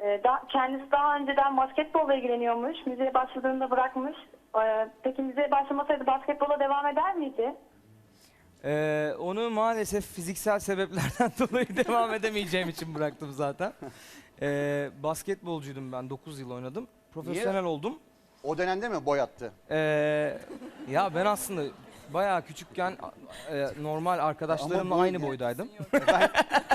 Ee, da, kendisi daha önceden basketbolla ilgileniyormuş. Müziğe başladığında bırakmış. Ee, peki müziğe başlamasaydı basketbola devam eder miydi? Ee, onu maalesef fiziksel sebeplerden dolayı devam edemeyeceğim için bıraktım zaten. Ee, basketbolcuydum ben 9 yıl oynadım. Profesyonel oldum. O dönemde mi boyattı? Ee, ya ben aslında bayağı küçükken e, normal arkadaşlarımla Ama aynı boydaydım.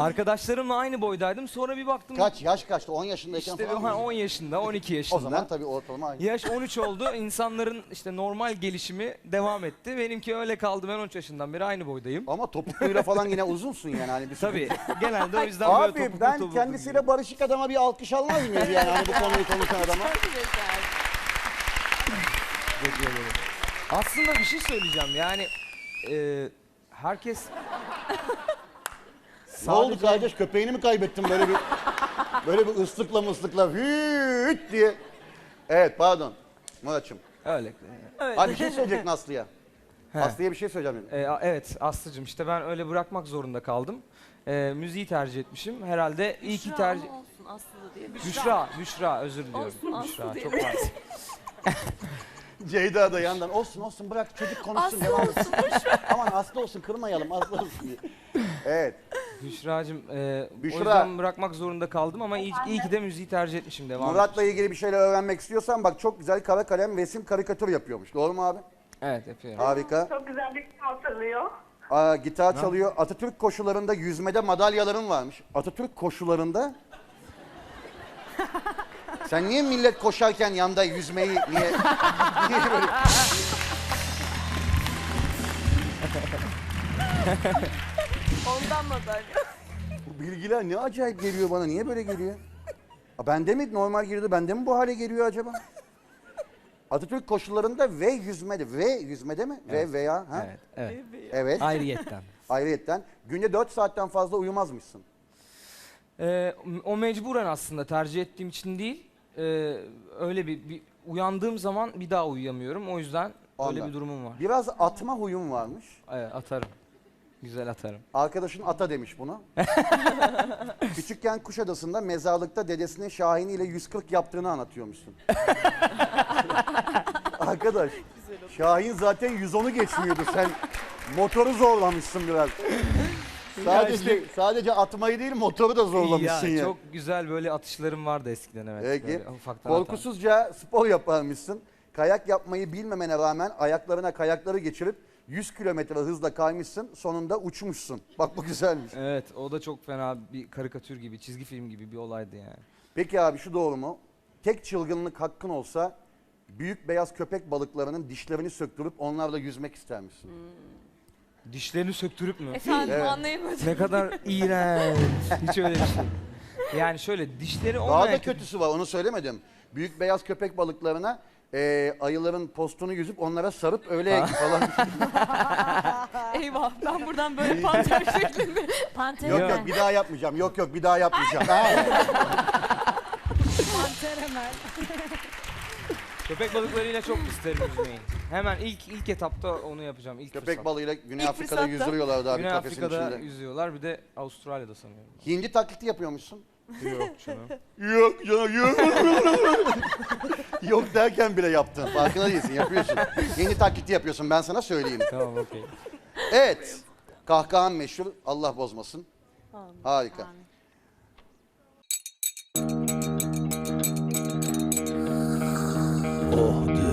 Arkadaşlarımla aynı boydaydım. Sonra bir baktım Kaç? Yaş kaçtı? 10 yaşındayken işte falan ha, mı? 10 yaşında, 12 yaşında. O zaman tabii ortalama aynı. Yaş 13 oldu. İnsanların işte normal gelişimi devam etti. Benimki öyle kaldı. Ben 13 yaşından beri aynı boydayım. Ama topukluyla falan yine uzunsun yani. Hani bir Tabii. Genelde o yüzden böyle Abi topuklu ben topuklu kendisiyle barışık adama bir alkış almaz mıyız yani hani bu konuyu konuşan adama? giyiyorum. Aslında bir şey söyleyeceğim. Yani e, herkes Ne oldu Sadece- kardeş köpeğini mi kaybettin böyle bir böyle bir ıslıkla mıslıkla hüt diye. Evet pardon Muratçım. öyle. Abi bir şey söyleyecektin Aslı'ya. He. Aslı'ya bir şey söyleyeceğim. dedim. E, a- evet Aslı'cım işte ben öyle bırakmak zorunda kaldım. E, müziği tercih etmişim. Herhalde iyi ki Büşra tercih... ama olsun Aslı diye. Büşra, Büşra özür diliyorum. Olsun, Aslı Büşra diye. çok pardon. Ceyda da yandan olsun olsun bırak çocuk konuşsun Aslı devam olsun, etsin. Aman Aslı olsun kırmayalım Aslı olsun diye. Evet. Büşra'cım e, Büşra. o yüzden bırakmak zorunda kaldım ama iyi, iyi ki de müziği tercih etmişim devam Murat'la ilgili bir şeyler öğrenmek istiyorsan bak çok güzel kara kalem resim karikatür yapıyormuş. Doğru mu abi? Evet yapıyorum. Harika. Çok güzel bir hatırlıyor. Aa, gitar çalıyor. Atatürk koşularında yüzmede madalyaların varmış. Atatürk koşularında sen niye millet koşarken yanda yüzmeyi niye, niye böyle... Ondan madalya. Bu bilgiler ne acayip geliyor bana. Niye böyle geliyor? Aa, bende mi normal girdi? Bende mi bu hale geliyor acaba? Atatürk koşularında ve yüzmede. Ve yüzmede mi? Ve veya. Ha? Evet, evet. Evet. Ayrıyetten. Ayrıyetten. Günde 4 saatten fazla uyumazmışsın. E, o mecburen aslında tercih ettiğim için değil. e, öyle bir, bir uyandığım zaman bir daha uyuyamıyorum. O yüzden öyle Ondan. bir durumum var. Biraz atma huyum varmış. Evet, atarım. Güzel atarım. Arkadaşın ata demiş bunu. Küçükken Kuşadası'nda mezarlıkta dedesinin Şahin ile 140 yaptığını anlatıyormuşsun. Arkadaş, Şahin zaten 110'u geçmiyordu. Sen motoru zorlamışsın biraz. Sadece sadece atmayı değil motoru da zorlamışsın ya. Çok güzel böyle atışlarım vardı eskiden evet. Peki. Böyle ufaktan atarım. Korkusuzca spor yaparmışsın. Kayak yapmayı bilmemene rağmen ayaklarına kayakları geçirip 100 kilometre hızla kaymışsın. Sonunda uçmuşsun. Bak bu güzelmiş. Evet o da çok fena bir karikatür gibi, çizgi film gibi bir olaydı yani. Peki abi şu doğru mu? Tek çılgınlık hakkın olsa büyük beyaz köpek balıklarının dişlerini söktürüp onlarla yüzmek ister misin? Dişlerini söktürüp mü? Efendim Evet. anlayamadım. ne kadar iğrenç. Hiç öyle bir şey. Yani şöyle dişleri Daha olmayan da kötüsü var onu söylemedim. Büyük beyaz köpek balıklarına e, ayıların postunu yüzüp onlara sarıp öyle falan. Eyvah ben buradan böyle panter şeklinde. Panter yok yok bir daha yapmayacağım. Yok yok bir daha yapmayacağım. Ha. Panter hemen. Köpek balıklarıyla çok isterim yüzmeyi. Hemen ilk ilk etapta onu yapacağım. İlk köpek fırsat. balığıyla Güney İlk Afrika'da fırsatta. yüzdürüyorlardı abi Güney kafesin Afrika'da içinde. yüzüyorlar bir de Avustralya'da sanıyorum. Hindi taklidi yapıyormuşsun. Yok canım. Yok canım yok. Yok derken bile yaptın. Farkında değilsin yapıyorsun. Hindi taklidi yapıyorsun ben sana söyleyeyim. tamam okey. Evet. Kahkahan meşhur. Allah bozmasın. Harika. Amin. Oh de